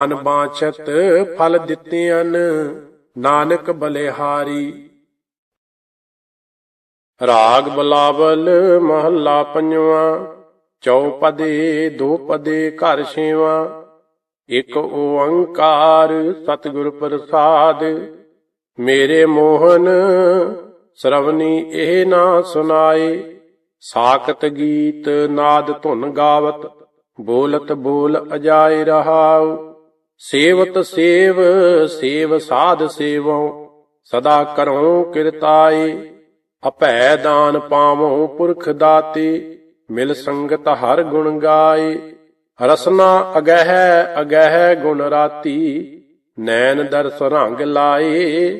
ਅਨ ਬਾਛਤ ਫਲ ਦਿੱਤਿਆਂ ਨਾਨਕ ਬਲਿਹਾਰੀ। ਰਾਗ ਬਲਾਵਲ ਮਹੱਲਾ ਪੰਜਵਾਂ ਚੌਪਦੇ ਦੋ ਪਦੇ ਘਰ ਛੇਵਾਂ। ਇਕ ਓੰਕਾਰ ਸਤਿਗੁਰ ਪ੍ਰਸਾਦ, ਮੇਰੇ ਮੋਹਨ ਸ਼ਰਵਨੀ ਇਹ ਨਾ ਸੁਨਾਏ। ਸਾਖਤ ਗੀਤ ਨਾਦ ਧੁਨ ਗਾਵਤ, ਬੋਲਤ ਬੋਲ ਅਜਾਏ ਰਹਾਉ। ਸੇਵਤ ਸੇਵ ਸੇਵ ਸਾਧ ਸੇਵੋ, ਸਦਾ ਕਰੋ ਕਿਰਤਾਏ ਅਭੈ ਦਾਨ ਪਾਵੋ ਪੁਰਖ ਦਾਤੇ, ਮਿਲ ਸੰਗਤ ਹਰ ਗੁਣ ਗਾਏ, ਰਸਨਾ ਅਗਹਿ ਅਗਹਿ ਗੁਣ ਰਾਤੀ, ਨੈਣ ਦਰਸ ਰੰਗ ਲਾਏ,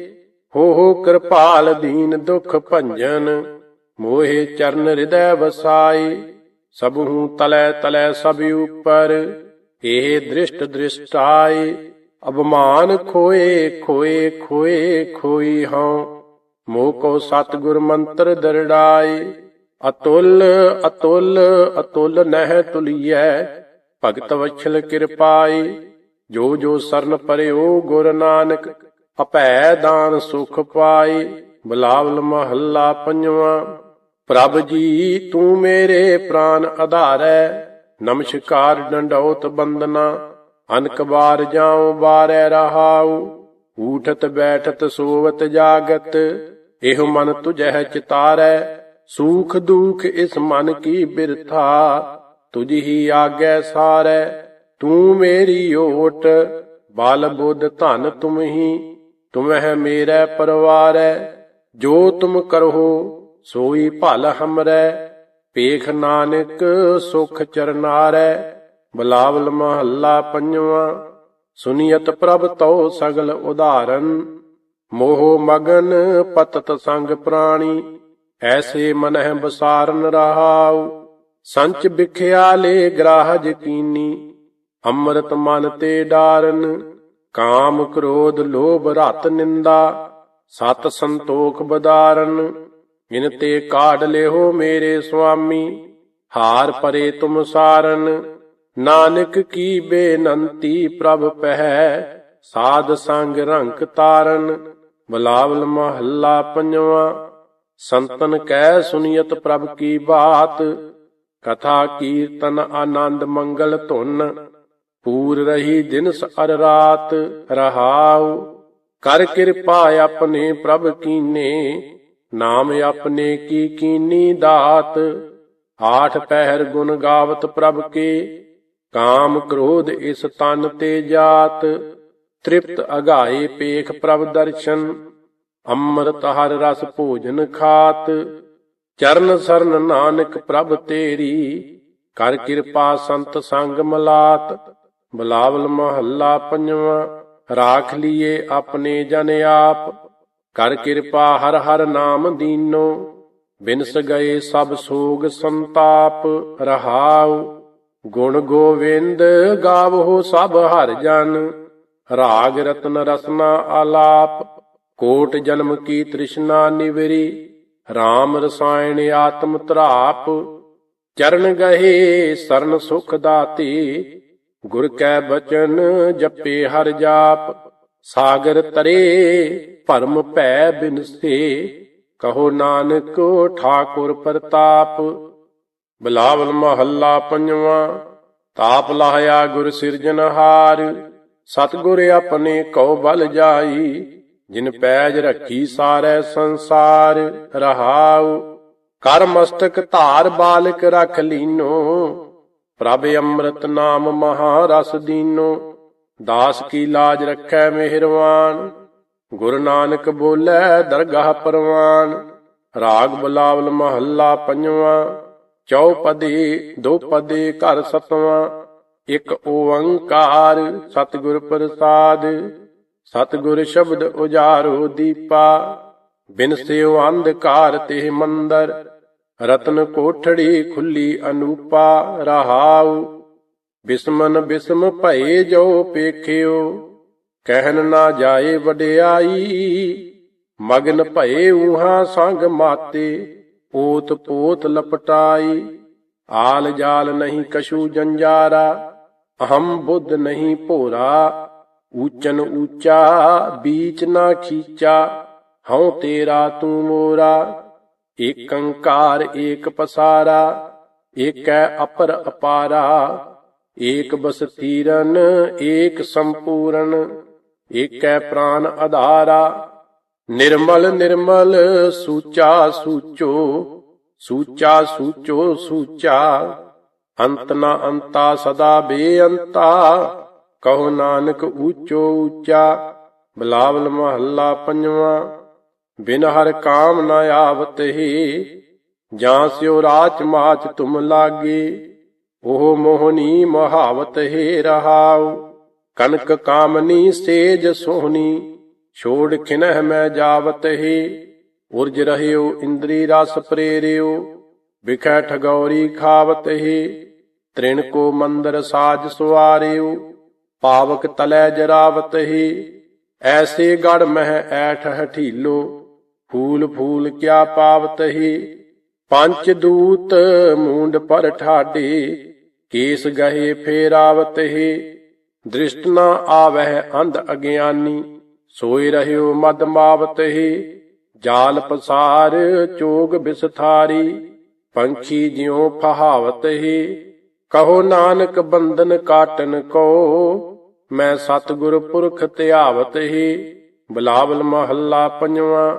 ਹੋ ਹੋ ਕਿਰਪਾਲ ਦੀਨ ਦੁਖ ਭੰਜਨ, ਮੋਹਿ ਚਰਨ ਹਿਰਦੈ ਵਸਾਈ ਸਭੂ ਤਲੈ ਤਲੈ ਸਭ ਉਪਰ ਇਹ ਦ੍ਰਿਸ਼ਟ ਦ੍ਰਿਸ਼ਟਾਈ ਅਬਮਾਨ ਖੋਏ ਖੋਏ ਖੋਏ, ਖੋਈ ਹਉ। ਮੋਹ ਕੋ ਸਤਿਗੁਰ ਮੰਤਰ ਦਰੜਾਈ ਅਤੁਲ ਅਤੁਲ ਅਤੁਲ ਨਹਿ ਤੁਲੀਐ। ਭਗਤ ਵਛਲ ਕਿਰਪਾਈ ਜੋ ਜੋ ਸਰਨ ਪਰਿਓ ਗੁਰ ਨਾਨਕ ਅਪੈ ਦਾਨ ਸੁਖ ਪਾਈ ਬਲਾਵਲ ਮਹੱਲਾ ਪੰਜਵਾਂ, ਪ੍ਰਭ ਜੀ ਤੂੰ ਮੇਰੇ ਪ੍ਰਾਨ ਆਧਾਰੈ ਨਮਸਕਾਰ ਡੰਡੌਤ ਬੰਦਨਾ, ਅਨਕ ਵਾਰ ਜਾਉ ਬਾਰੈ ਰਹਾਉ, ਊਠਤ ਬੈਠਤ ਸੋਵਤ ਜਾਗਤ, ਇਹ ਮਨ ਤੁਝੈ ਚਿਤਾਰੈ, ਸੂਖ ਦੁਖ ਇਸ ਮਨ ਕੀ ਬਿਰਥਾ, ਤੁਝ ਹੀ ਆਗੈ ਸਾਰੈ, ਤੂੰ ਮੇਰੀ ਓਟ, ਬਲ ਬੁੱਧ ਧਨ ਤੁਮ ਹੀ, ਤੁਮਹਿ ਮੇਰਾ ਪਰਵਾਰੈ, ਜੋ ਤੁਮ ਕਰੋ ਸੋਈ ਭਲ ਹਮਰੈ ਪੇਖ ਨਾਨਕ ਸੁਖ ਚਰਨਾਰੈ ਬਲਾਵਲ ਮਹੱਲਾ ਪੰਜਵਾਂ, ਸੁਨੀਅਤ ਪ੍ਰਭ ਤਉ ਸਗਲ ਉਧਾਰਨ, ਮੋਹ ਮਗਨ ਪਤਤ ਸੰਗ ਪ੍ਰਾਣੀ, ਐਸੇ ਮਨਹਿ ਬਸਾਰਨ ਰਹਾਉ, ਸੰਚ ਵਿਖਿਆ ਲੇ ਗ੍ਰਾਹਜ ਕੀਨੀ, ਅੰਮ੍ਰਿਤ ਮਨ ਤੇ ਡਾਰਨ, ਕਾਮ ਕ੍ਰੋਧ ਲੋਭ ਰਤ ਨਿੰਦਾ, ਸਤ ਸੰਤੋਖ ਬਦਾਰਨ ਇਨ ਤੇ ਕਾਢ ਲਿਓ ਮੇਰੇ ਸੁਆਮੀ, ਹਾਰ ਪਰੇ ਤੁਮ ਸਾਰਨ। ਨਾਨਕ ਕੀ ਬੇਨੰਤੀ ਪ੍ਰਭ ਪਹਿ, ਸਾਧ ਸੰਗ ਰੰਕ ਤਾਰਨ। ਬਲਾਵਲ ਮਹੱਲਾ ਪੰਜਵਾਂ, ਸੰਤਨ ਕਹਿ ਸੁਨੀਅਤ ਪ੍ਰਭ ਕੀ ਬਾਤ। ਕਥਾ ਕੀਰਤਨ ਆਨੰਦ ਮੰਗਲ ਧੁਨ, ਪੂਰ ਰਹੀ ਦਿਨਸ ਅਰ ਰਾਤ। ਰਹਾਉ, ਕਰ ਕਿਰਪਾ ਆਪਣੇ ਪ੍ਰਭ ਕੀਨੇ ਨਾਮ ਆਪਣੇ ਕੀ ਕੀਨੀ ਦਾਤ? ਆਠ ਪਹਿਰ ਗੁਣ ਗਾਵਤ ਪ੍ਰਭ ਕੇ, ਕਾਮ ਕ੍ਰੋਧ ਇਸ ਤਨ ਤੇ ਜਾਤ। ਤ੍ਰਿਪਤ ਅਗਾਏ ਪੇਖ ਪ੍ਰਭ ਦਰਸ਼ਨ, ਅੰਮ੍ਰਿਤ ਹਰ ਰਸ ਭੋਜਨ ਖਾਤ। ਚਰਨ ਸਰਨ ਨਾਨਕ ਪ੍ਰਭ ਤੇਰੀ, ਕਰ ਕਿਰਪਾ ਸੰਤ ਸੰਗ ਮਲਾਤ। ਬਲਾਵਲ ਮਹੱਲਾ ਪੰਜਵਾਂ, ਰਾਖ ਲੀਏ ਆਪਣੇ ਜਨ ਆਪ। ਕਰ ਕਿਰਪਾ ਹਰ ਹਰ ਨਾਮ ਦੀਨੋ ਬਿਨਸ ਗਏ ਸਭ ਸੋਗ ਸੰਤਾਪ ਰਹਾਉ। ਗੁਣ ਗੋਵਿੰਦ ਗਾਵੋ ਸਭ ਹਰ ਜਨ, ਰਾਗ ਰਤਨ ਰਸਨਾ ਆਲਾਪ, ਕੋਟ ਜਨਮ ਕੀ ਤ੍ਰਿਸ਼ਨਾ ਨਿਵਰੀ RAM ਰਸਾਇਣ ਆਤਮ ਤਰਾਪ ਚਰਨ ਗਹੇ ਸਰਨ ਸੁਖ ਦਾਤੀ, ਗੁਰ ਕੈ ਬਚਨ ਜਪੇ ਹਰ ਜਾਪ। ਸਾਗਰ ਤਰੇ, ਭਰਮ ਭੈ ਬਿਨਸੇ, ਕਹੋ ਨਾਨਕ ਠਾਕੁਰ ਪ੍ਰਤਾਪ, ਬਲਾਵਲ ਮਹੱਲਾ ਪੰਜਵਾਂ, ਤਾਪ ਲਾਇਆ ਗੁਰ ਸਿਰਜਨਹਾਰ ਸਤਗੁਰ ਆਪਣੇ ਕਉ ਬਲ ਜਾਈ, ਜਿਨ ਪੈਜ ਰੱਖੀ ਸਾਰੇ ਸੰਸਾਰ, ਰਹਾਉ, ਕਰ ਮਸਤਕ ਧਾਰ ਬਾਲਕ ਰਖ ਲੀਨੋ, ਪ੍ਰਭ ਅੰਮ੍ਰਿਤ ਨਾਮ ਮਹਾ ਰਸ ਦੀਨੋ ਦਾਸ ਕੀ ਲਾਜ ਰੱਖੈ ਮਿਹਰਵਾਨ? ਗੁਰੂ ਨਾਨਕ ਬੋਲੇ ਦਰਗਾਹ ਪਰਵਾਨ। ਰਾਗ ਬੁਲਾਵਲ ਮਹੱਲਾ ਪੰਜਵਾਂ। ਚੌਪਦੀ ਦੋਪਦੀ ਘਰ ਸਤਵਾਂ। ਇੱਕ ਓੰਕਾਰ, ਸਤਿਗੁਰ ਪ੍ਰਸਾਦ। ਸਤਿਗੁਰ ਸ਼ਬਦ ਉਜਾਰੋ ਦੀਪਾ। ਬਿਨ ਸਿਉ ਅੰਧਕਾਰ ਤੇ ਮੰਦਰ। ਰਤਨ ਕੋਠੜੀ ਖੁੱਲੀ ਅਨੂਪਾ। ਰਹਾਉ ਬਿਸਮਨ ਬਿਸਮ ਭਏ ਜੋ ਪੇਖਿਓ ਕਹਿਨ ਨਾ ਜਾਏ ਵਡਿਆਈ, ਮਗਨ ਭਏ ਉਹਾ ਸੰਗ ਮਾਤੇ, ਪੋਤ ਪੋਤ ਲਪਟਾਈ, ਆਲ ਜਾਲ ਨਹੀਂ ਕਛੂ ਜੰਜਾਰਾ, ਅਹੰ ਬੁੱਧ ਨਹੀਂ ਭੋਰਾ, ਊਚਨ ਊਚਾ ਬੀਚ ਨਾ ਖੀਚਾ, ਹਉ ਤੇਰਾ ਤੂੰ ਮੋਰਾ ਏਕ ਅੰਕਾਰ ਏਕ ਪਸਾਰਾ, ਏਕੈ ਅਪਰ ਅਪਾਰਾ ਏਕ ਬਸਤੀਰਨ ਏਕ ਸੰਪੂਰਨ, ਏਕੈ ਪ੍ਰਾਨ ਆਧਾਰਾ। ਨਿਰਮਲ ਨਿਰਮਲ ਸੂਚਾ ਸੂਚੋ ਸੂਚਾ ਸੂਚੋ ਸੂਚਾ। ਅੰਤ ਨਾ ਅੰਤਾ ਸਦਾ ਬੇਅੰਤਾ, ਕਹੋ ਨਾਨਕ ਊਚੋ ਊਚਾ। ਬਲਾਵਲ ਮਹੱਲਾ ਪੰਜਵਾਂ, ਬਿਨ ਹਰ ਕਾਮ ਨਾ ਆਵਤ ਹੀ। ਜਾਂ ਸਿਓ ਰਾਚ ਮਾਚ ਤੁਮ ਲਾਗੇ। ਉਹ ਮੋਹਨੀ ਮਹਾਵਤ ਹੈ ਰਹਾਉ ਕਨਕ ਕਾਮਨੀ ਸੇਜ ਸੋਹਨੀ ਛੋੜ ਖਿਨਹ ਮੈਂ ਜਾਵਤ ਹੈ, ਉਰਜ ਰਹਿਓ ਇੰਦਰੀ ਰਸ ਪ੍ਰੇਰਿਓ ਵਿਖੈ ਠਗੌਰੀ ਖਾਵਤ ਹੈ, ਤ੍ਰਿਣ ਕੋ ਮੰਦਰ ਸਾਜ ਸੁਆਰਿਓ, ਪਾਵਕ ਤਲੈ ਜਰਾਵਤ ਹੀ, ਐਸੇ ਗੜ ਮਹਿ ਐਠ ਹਠੀਲੋ, ਫੂਲ ਫੂਲ ਕਿਆ ਪਾਵਤ ਹੀ, ਪੰਚ ਦੂਤ ਮੂੰਡ ਪਰ ਠਾਡੇ ਕੇਸ ਗਹੇ ਫੇਰਾਵਤ ਹੀ, ਦ੍ਰਿਸ਼ਟ ਨ ਆਵਹਿ ਅੰਧ ਅਗਿਆਨੀ, ਸੋਈ ਰਹਿਓ ਮਦ ਮਾਵਤ ਹੈ, ਜਾਲ ਪਸਾਰ ਚੋਗ ਬਿਸਥਾਰੀ, ਪੰਛੀ ਜਿਉ ਫਹਾਵਤ ਹੀ, ਕਹੋ ਨਾਨਕ ਬੰਧਨ ਕਾਟਨ ਕੋ, ਮੈਂ ਸਤਿਗੁਰ ਪੁਰਖ ਧਿਆਵਤ ਹੀ, ਬਲਾਵਲ ਮਹੱਲਾ ਪੰਜਵਾਂ,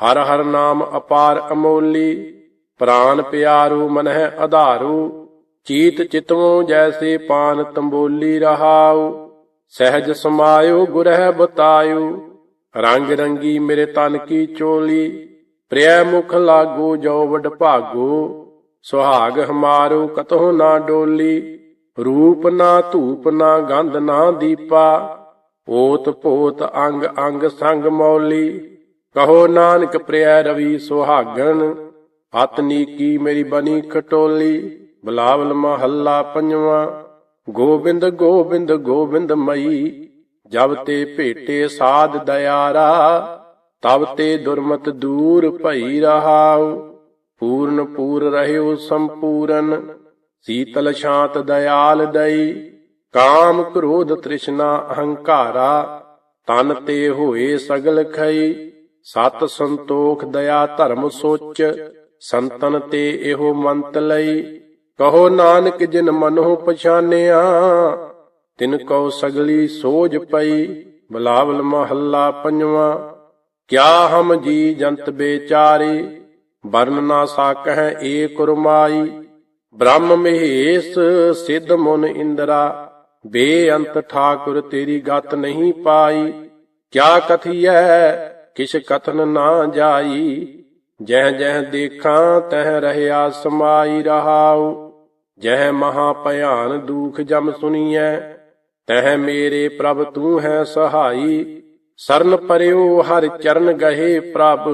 ਹਰ ਹਰ ਨਾਮ ਅਪਾਰ ਅਮੋਲੀ, ਪ੍ਰਾਨ ਪਿਆਰੂ ਮਨਹਿ ਆਧਾਰੂ ਚੀਤ ਚਿਤਵੋਂ ਜੈਸੇ ਪਾਨ ਤੰਬੋਲੀ ਰਹਾਉ, ਸਹਿਜ ਸਮਾਇਓ ਗੁਰਹਿ ਬਤਾਇਓ। ਰੰਗ ਰੰਗੀ ਮੇਰੇ ਤਨ ਕੀ ਚੋਲੀ ਪ੍ਰਿਆ ਮੁਖ ਲਾਗੋ ਜੋ ਵਡ ਭਾਗੋ। ਸੁਹਾਗ ਹਮਾਰੋ ਕਤਹੁ ਨਾ ਡੋਲੀ, ਰੂਪ ਨਾ ਧੂਪ ਨਾ ਗੰਧ ਨਾ ਦੀਪਾ। ਓਤ ਪੋਤ ਅੰਗ ਅੰਗ ਸੰਗ ਮੌਲੀ, ਕਹੋ ਨਾਨਕ ਪ੍ਰਿਆ ਰਵੀ ਸੁਹਾਗਣ। ਅਤਨੀ ਕੀ ਮੇਰੀ ਬਣੀ ਖਟੋਲੀ। ਬਲਾਵਲ ਮਹੱਲਾ ਪੰਜਵਾਂ, ਗੋਬਿੰਦ ਗੋਬਿੰਦ ਗੋਬਿੰਦ ਮਈ, ਜਬ ਤੇ ਭੇਟੇ ਸਾਧ ਦਿਆਰਾ ਤਬ ਤੇ ਦੁਰਮਤ ਦੂਰ ਭਈ ਰਹਾਉ, ਪੂਰਨ ਪੂਰ ਰਹਿਓ ਸੰਪੂਰਨ, ਸੀਤਲ ਸ਼ਾਂਤ ਦਇਆਲ ਦਈ, ਕਾਮ ਕ੍ਰੋਧ ਤ੍ਰਿਸ਼ਨਾ ਅਹੰਕਾਰਾ, ਤਨ ਤੇ ਹੋਏ ਸਗਲ ਖਈ, ਸਤ ਸੰਤੋਖ ਦਇਆ ਧਰਮ ਸੋਚ, ਸੰਤਨ ਤੇ ਇਹੋ ਮੰਤ ਲਈ। ਕਹੋ ਨਾਨਕ ਜਿਨ ਮਨੋ ਪਛਾਨਿਆ, ਤਿਨ ਕੋ ਸਗਲੀ ਸੋਜ ਪਈ, ਬਲਾਵਲ ਮਹੱਲਾ ਪੰਜਵਾਂ। ਕਿਆ ਹਮ ਜੀ ਜੰਤ ਬੇਚਾਰੇ, ਵਰਨ ਨਾ ਸਾਕਹਿ ਏਕ ਰਮਾਈ ਬ੍ਰਹਮ ਮਹੇਸ਼ ਸਿੱਧ ਮੁਨ ਇੰਦਰਾ, ਬੇਅੰਤ ਠਾਕੁਰ ਤੇਰੀ ਗਤ ਨਹੀਂ ਪਾਈ। ਕਿਆ ਕਥੀਐ, ਕਿਛ ਕਥਨ ਨਾ ਜਾਈ। ਜਹ ਜਹ ਦੇਖਾਂ, ਤਹ ਰਹਿਆ ਸਮਾਈ ਰਹਾਉ। ਜਹ ਮਹਾ ਭਿਆਨ ਦੁਖ ਜਮ ਸੁਨੀਐ, ਤਹ ਮੇਰੇ ਪ੍ਰਭ ਤੂੰ ਹੈ ਸਹਾਈ, ਸਰਨ ਪਰਿਓ ਹਰ ਚਰਨ ਗਹੇ ਪ੍ਰਭ,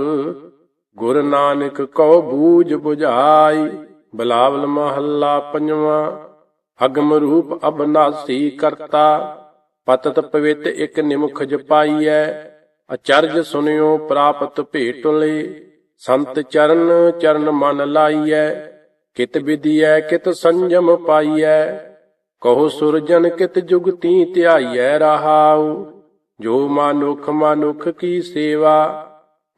ਗੁਰ ਨਾਨਕ ਕਉ ਬੂਝ 부ਝਾਈ ਬਲਾਵਲ ਮਹੱਲਾ ਪੰਜਵਾਂ ਅਗਮ ਰੂਪ ਅਬਨਾਸੀ ਕਰਤਾ, ਪਤਤ ਪਵਿੱਤ ਇਕ ਨਿਮੁਖ ਜਪਾਈਐ, ਅਚਰਜ ਸੁਨਿਓ ਪ੍ਰਾਪਤ ਭੇਟ ਲਈ ਸੰਤ ਚਰਨ ਚਰਨ ਮਨ ਲਾਈਐ ਕਿਤ ਵਿਧੀਐ, ਕਿਤ ਸੰਜਮ ਪਾਈਐ, ਕਹੋ ਸੁਰਜਨ ਕਿਤ ਜੁਗਤੀ ਧਿਆਈਐ ਰਹਾਉ, ਜੋ ਮਾਨੁਖ ਮਾਨੁਖ ਕੀ ਸੇਵਾ,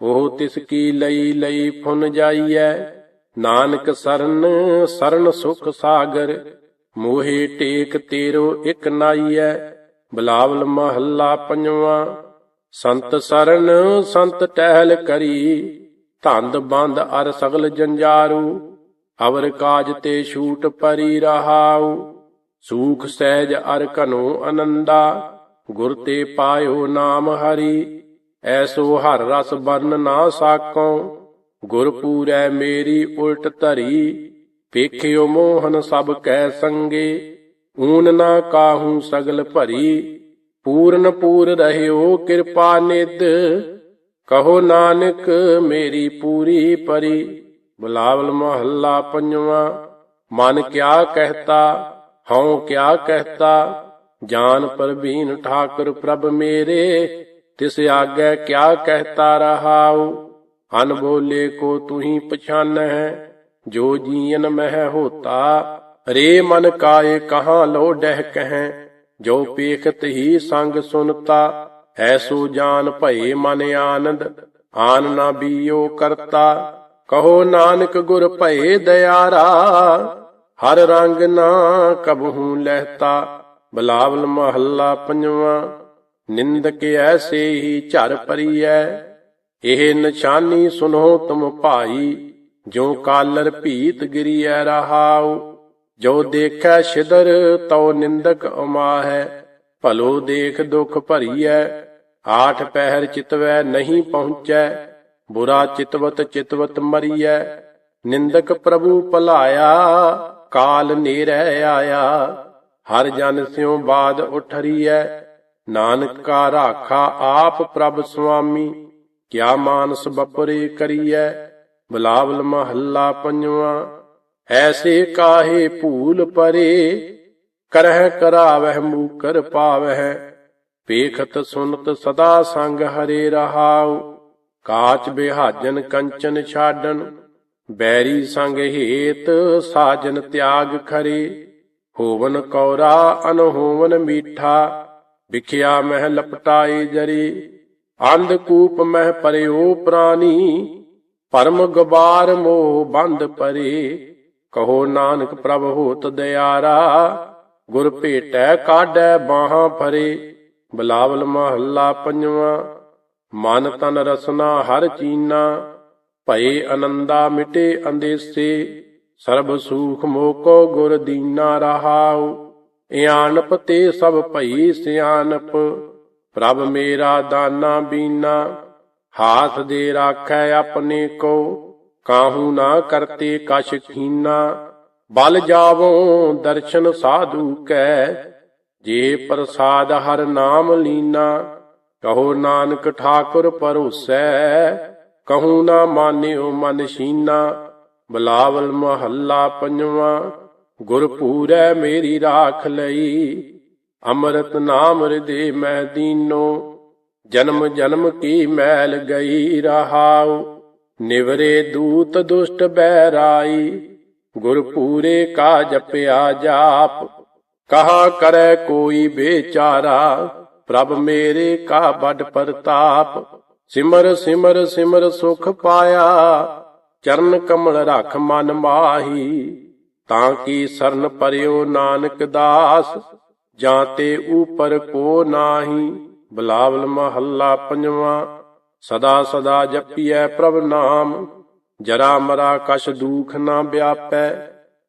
ਉਹ ਤਿਸ ਕੀ ਲਈ ਲਈ ਫੁਨ ਜਾਈਐ, ਨਾਨਕ ਸਰਨ ਸਰਨ ਸੁਖ ਸਾਗਰ, ਮੋਹੇ ਟੇਕ ਤੇਰੋ ਇਕ ਨਾਈਐ, ਬਲਾਵਲ ਮਹੱਲਾ ਪੰਜਵਾਂ, ਸੰਤ ਸਰਨ, ਸੰਤ ਟਹਿਲ ਕਰੀ, ਧੰਦ ਬੰਦ ਅਰ ਸਗਲ ਜੰਜਾਰੂ ਅਵਰ ਕਾਜ ਤੇ ਛੂਟ ਪਰੀ ਰਹਾਉ, ਸੂਖ ਸਹਿਜ ਅਰ ਘਨੋ ਅਨੰਦਾ, ਗੁਰ ਤੇ ਪਾਇਓ ਨਾਮ ਹਰੀ, ਐਸੋ ਹਰ ਰਸ ਬਰਨ ਨਾ ਸਾਕੋ ਗੁਰ ਪੂਰੈ ਮੇਰੀ ਉਲਟ ਧਰੀ, ਵੇਖਿਓ ਮੋਹਨ ਸਭ ਕੈ ਸੰਗੇ, ਊਨ ਨਾ ਕਾਹੂ ਸਗਲ ਭਰੀ, ਪੂਰਨ ਪੂਰ ਰਹਿਓ ਕਿਰਪਾ ਨਿਦ ਕਹੋ ਨਾਨਕ ਮੇਰੀ ਪੂਰੀ ਪਰੀ। ਬੁਲਾਵਲ ਮਹੱਲਾ ਪੰਜਵਾਂ, ਮਨ ਕਿਆ ਕਹਤਾ, ਹਉ ਕਿਆ ਕਹਤਾ, ਜਾਨ ਪਰਬੀਨ ਠਾਕੁਰ ਪ੍ਰਭ ਮੇਰੇ, ਤਿਸ ਆਗੇ ਕਿਆ ਕਹਤਾ ਰਹਾਉ? ਅਨ ਬੋਲੇ ਕੋ ਤੁਹੀ ਪਛਾਨੈ ਜੋ ਜੀਨ ਮਹਿ ਹੋਤਾ, ਰੇ ਮਨ ਕਾਏ ਕਹਾਂ ਲੋ ਡਹਿ ਕਹੈ, ਜੋ ਪੇਖਤ ਹੀ ਸੰਗ ਸੁਨਤਾ, ਐਸੋ ਜਾਨ ਭਏ ਮਨ ਆਨੰਦ, ਆਨ ਨਾ ਬੀਓ ਕਰਤਾ। ਕਹੋ ਨਾਨਕ ਗੁਰ ਭਏ ਦਿਆਰਾ, ਹਰ ਰੰਗ ਨਾ ਕਬਹੂ ਲਹਿਤਾ, ਬਲਾਵਲ ਮਹੱਲਾ ਪੰਜਵਾ ਨਿੰਦਕ ਐਸੇ ਹੀ ਝਰ ਪਰੀਐ। ਇਹ ਨਿਸ਼ਾਨੀ ਸੁਨੋ ਤੁਮ ਭਾਈ, ਜੋ ਕਾਲਰ ਭੀਤ ਗਿਰੀਐ ਰਹਾਉ। ਜੋ ਦੇਖੈ ਛਿਦਰ ਤਉ ਨਿੰਦਕ ਉਮਾਹੈ। ਭਲੋ ਦੇਖ ਦੁਖ ਭਰੀਐ, ਆਠ ਪਹਿਰ ਚਿਤਵੈ ਨਹੀਂ ਪਹੁੰਚੈ। ਬੁਰਾ ਚਿਤਵਤ ਚਿਤਵਤ ਮਰੀਐ, ਨਿੰਦਕ ਪ੍ਰਭੂ ਭਲਾਇਆ, ਕਾਲ ਨੇਰੈ ਆਇਆ। ਹਰ ਜਨ ਸਿਉ ਬਾਦ ਉਠਰੀਐ, ਨਾਨਕ ਕਾ ਰਾਖਾ ਆਪ ਪ੍ਰਭ ਸੁਆਮੀ। ਕਿਆ ਮਾਨਸ ਬਪਰੇ ਕਰੀਐ, ਬਲਾਵਲ ਮਹੱਲਾ ਪੰਜਵਾ। ਐਸੇ ਕਾਹੇ ਭੂਲ ਪਰੇ, ਕਰਹਿ ਕਰਾਵਹਿ ਮੂਕਰ ਪਾਵਹਿ। ਪੇਖਤ ਸੁਨਤ ਸਦਾ ਸੰਗ ਹਰੇ ਰਹਾਉ। ਕਾਚ ਬਿਹਾਜਨ ਕੰਚਨ ਛਾਡਨ, ਬੈਰੀ ਸੰਗ ਹੇਤ ਸਾਜਨ ਤਿਆਗ ਖਰੇ। ਹੋਵਨ ਕੌਰਾ ਅਨਹੋਵਨ ਮੀਠਾ, ਵਿਖਿਆ ਮਹਿ ਲਪਟਾਏ ਜਰੀ। ਅੰਧ ਕੂਪ ਮਹਿ ਪਰਿਓ ਪ੍ਰਾਨੀ, ਪਰਮ ਗਬਾਰ ਮੋਹ ਬੰਦ ਪਰੇ। ਕਹੋ ਨਾਨਕ ਪ੍ਰਭ ਹੋਤ ਦਿਆਰਾ, ਗੁਰ ਭੇਟੈ ਕਾਢੈ ਬਾਹਾਂ ਫਰੇ। ਬਲਾਵਲ ਮਹੱਲਾ ਪੰਜਵਾਂ ਮਨ ਤਨ ਰਸਨਾ ਹਰ ਚੀਨਾ, ਭਏ ਅਨੰਦਾ ਮਿਟੇ ਅੰਦੇਸੇ, ਸਰਬ ਸੂਖ ਮੋਕੋ ਗੁਰ ਦੀਨਾ ਰਹਾਉ, ਇਆਨਪ ਤੇ ਸਭ ਭਈ ਸਿਆਨਪ, ਪ੍ਰਭ ਮੇਰਾ ਦਾਨਾ ਬੀਨਾ, ਹਾਥ ਦੇ ਰਾਖੈ ਆਪਣੇ ਕੋ, ਕਾਹੂ ਨਾ ਕਰਤੇ ਕਛ ਖੀਨਾ ਬਲ ਜਾਵੋ ਦਰਸ਼ਨ ਸਾਧੂ ਕੈ, ਜੇ ਪ੍ਰਸਾਦ ਹਰ ਨਾਮ ਲੀਨਾ ਕਹੋ ਨਾਨਕ ਠਾਕੁਰ ਪਰੋਸੈ ਕਹੂ ਨਾ ਮਾਨਿਓ ਮਨ ਸ਼ੀਨਾ ਬਲਾਵਲ ਮਹੱਲਾ ਪੰਜਵਾ ਗੁਰ ਪੂਰੈ ਮੇਰੀ ਰਾਖ ਲਈ, ਅੰਮ੍ਰਿਤ ਨਾਮ ਹਿਰਦੇ ਮੈਂ ਦੀਨੋ, ਜਨਮ ਜਨਮ ਕੀ ਮੈਲ ਗਈ ਰਹਾਉ, ਨਿਵਰੇ ਦੂਤ ਦੁਸ਼ਟ ਬੈਰਾਈ ਗੁਰ ਪੂਰੇ ਕਾ ਜਪਿਆ ਜਾਪ, ਕਹਾ ਕਰੈ ਕੋਈ ਬੇਚਾਰਾ ਪ੍ਰਭ ਮੇਰੇ ਕਾ ਬੜ ਪ੍ਰਤਾਪ, ਸਿਮਰ ਸਿਮਰ ਸਿਮਰ ਸੁਖ ਪਾਇਆ। ਚਰਨ ਕਮਲ ਰਖ ਮਨ ਮਾਹੀ, ਤਾਂ ਕੀ ਸਰਨ ਪਰਿਓ ਨਾਨਕ ਦਾਸ, ਜਾਂ ਤੇ ਉਪਰ ਕੋ ਨਾਹੀ। ਬਲਾਵਲ ਮਹੱਲਾ ਪੰਜਵਾਂ, ਸਦਾ ਸਦਾ ਜਪੀਐ ਪ੍ਰਭ ਨਾਮ। ਜਰਾ ਮਰਾ ਕਛ ਦੂਖ ਨਾ ਵਿਆਪੈ,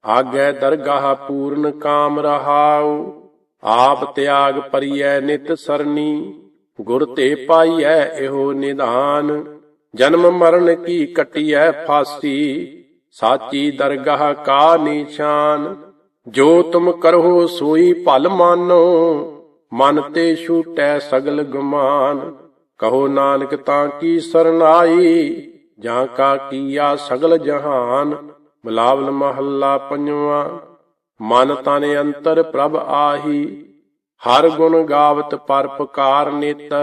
ਆਗੈ ਦਰਗਾਹ ਪੂਰਨ ਕਾਮ ਰਹਾਉ। ਆਪ ਤਿਆਗ ਪਰਿਐ ਨਿਤ ਸਰਨੀ, ਗੁਰ ਤੇ ਪਾਈਐ ਇਹੋ ਨਿਧਾਨ। ਜਨਮ ਮਰਨ ਕੀ ਕਟਿਐ ਫਾਸੀ, ਸਾਚੀ ਦਰਗਾਹ ਕਾ ਨਿਸ਼ਾਨ। ਜੋ ਤੁਮ ਕਰੋ ਸੋਈ ਭਲ ਮਾਨੋ, ਮਨ ਤੇ ਛੂਟੈ ਸਗਲ ਗੁਮਾਨ। ਕਹੋ ਨਾਨਕ ਤਾਂ ਕੀ ਸਰਨਾਈ, ਜਾਂ ਕਾ ਕੀਆ ਸਗਲ ਜਹਾਨ। ਬਲਾਵਲ ਮਹੱਲਾ ਪੰਜਵਾ ਮਨ ਤਨ ਅੰਤਰ ਪ੍ਰਭ ਆਹੀ, ਹਰ ਗੁਣ ਗਾਵਤ ਪਰਪਕਾਰ ਨਿਤ,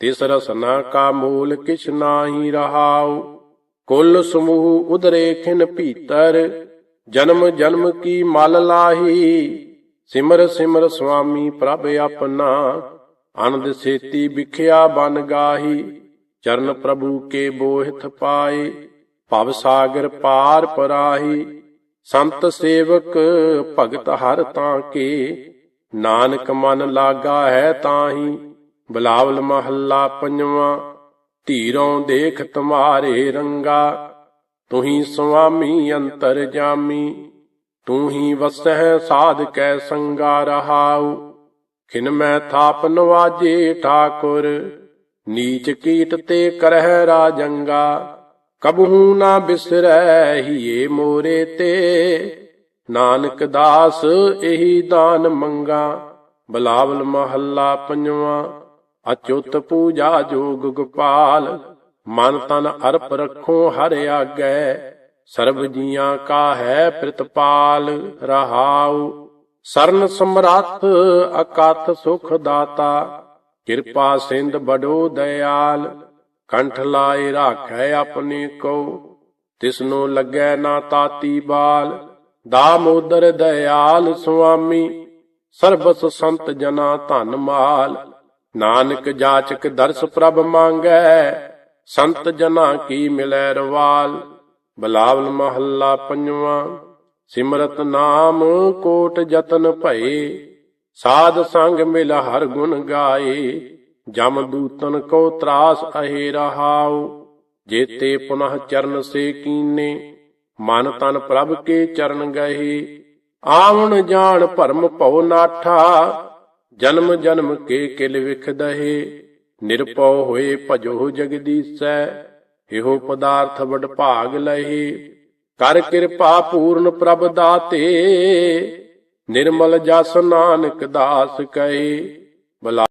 ਤਿਸ ਰਸਨਾ ਕਾ ਮੂਲ ਕਿਛ ਨਾਹੀ ਰਹਾਉ। ਕੁੱਲ ਸਮੂਹ ਉਦਰੇ ਖਿਨ ਭੀਤਰ, ਜਨਮ ਜਨਮ ਕੀ ਮਲ ਲਾਹੀ। ਸਿਮਰ ਸਿਮਰ ਸੁਆਮੀ ਪ੍ਰਭ ਆਪਣਾ, ਅਨੰਦ ਸੇਤੀ ਵਿਖਿਆ ਬਨ ਗਾਹੀ। ਚਰਨ ਪ੍ਰਭੂ ਕੇ ਬੋਹਿਤ ਪਾਏ, ਭਵ ਸਾਗਰ ਪਾਰ ਪਰਾਹੀ। ਸੰਤ ਸੇਵਕ ਭਗਤ ਹਰ ਤਾਂ ਕੇ। ਨਾਨਕ ਮਨ ਲਾਗਾ ਹੈ ਤਾਹੀ, ਬਲਾਵਲ ਮਹੱਲਾ ਪੰਜਵਾ। ਧੀਰੋਂ ਦੇਖ ਤੁਮਾਰੇ ਰੰਗਾ, ਤੁਹੀ ਸੁਆਮੀ ਅੰਤਰ ਜਾਮੀ। ਤੂੰ ਹੀ ਵਸਹਿ ਸਾਧ ਕੈ ਸੰਗਾ ਰਹਾਉ। ਖਿਨ ਮੈਂ ਥਾਪ ਨਵਾਜੇ ਠਾਕੁਰ, ਨੀਚ ਕੀਟ ਤੇ ਕਰਹਿ ਰਾਜੰਗਾ। ਕਬਹੂ ਨਾ ਬਿਸਰੈ ਹੀਏ ਮੋਰੇ ਤੇ। ਨਾਨਕ ਦਾਸ ਇਹੀ ਦਾਨ ਮੰਗਾ, ਬਲਾਵਲ ਮਹੱਲਾ ਪੰਜਵਾ। ਅਚੁੱਤ ਪੂਜਾ ਜੋਗ ਗੋਪਾਲ, ਮਨ ਤਨ ਅਰਪ ਰੱਖੋ ਹਰ ਆਗੈ। ਸਰਬ ਜੀਆਂ ਕਾ ਹੈ ਪ੍ਰਿਤਪਾਲ ਰਹਾਉ। ਸਰਨ ਸਮਰੱਥ ਅਕਤ ਸੁਖ ਦਾਤਾ, ਕਿਰਪਾ ਸਿੰਧ ਬੜੋ ਦਇਆਲ। ਕੰਠ ਲਾਏ ਰਾਖੈ ਆਪਣੇ ਕੋ ਤਿਸਨੂੰ ਲੱਗੈ ਨਾ ਤਾਤੀ ਬਾਲ। ਦਾਮੋਦਰ ਦਇਆਲ ਸੁਆਮੀ, ਸਰਬਸ ਸੰਤ ਜਨਾ ਧਨ ਮਾਲ। ਨਾਨਕ ਜਾਚਕ ਦਰਸ ਪ੍ਰਭ ਮੰਗੈ, ਸੰਤ ਜਨਾ ਕੀ ਮਿਲੈ ਰਵਾਲ। ਬਲਾਵਲ ਮਹੱਲਾ ਪੰਜਵਾਂ, ਸਿਮਰਤ ਨਾਮ ਕੋਟ ਜਤਨ ਭਏ। ਸਾਧ ਸੰਗ ਮਿਲ ਹਰ ਗੁਣ ਗਾਏ। ਜਮ ਦੂਤਨ ਕੋ ਤਰਾਸ ਅਹੇ ਰਹਾਉ, ਜੇਤੇ ਪੁਨః ਚਰਨ ਸੇ ਕੀਨੇ, ਮਨ ਤਨ ਪ੍ਰਭ ਕੇ ਚਰਨ ਗਏ। ਆਵਣ ਜਾਣ ਭਰਮ ਭਉ ਨਾਠਾ, ਜਨਮ ਜਨਮ ਕੇ ਕਿਲ ਵਿਖ ਦਹੇ। ਨਿਰਪਉ ਹੋਏ ਭਜੋ ਜਗਦੀਸੈ, ਇਹੋ ਪਦਾਰਥ ਵਡ ਭਾਗ ਲਹੇ। ਕਰ ਕਿਰਪਾ ਪੂਰਨ ਪ੍ਰਭ ਦਾਤੇ, ਨਿਰਮਲ ਜਸ ਨਾਨਕ ਦਾਸ ਕਹੇ। ਬਲਾ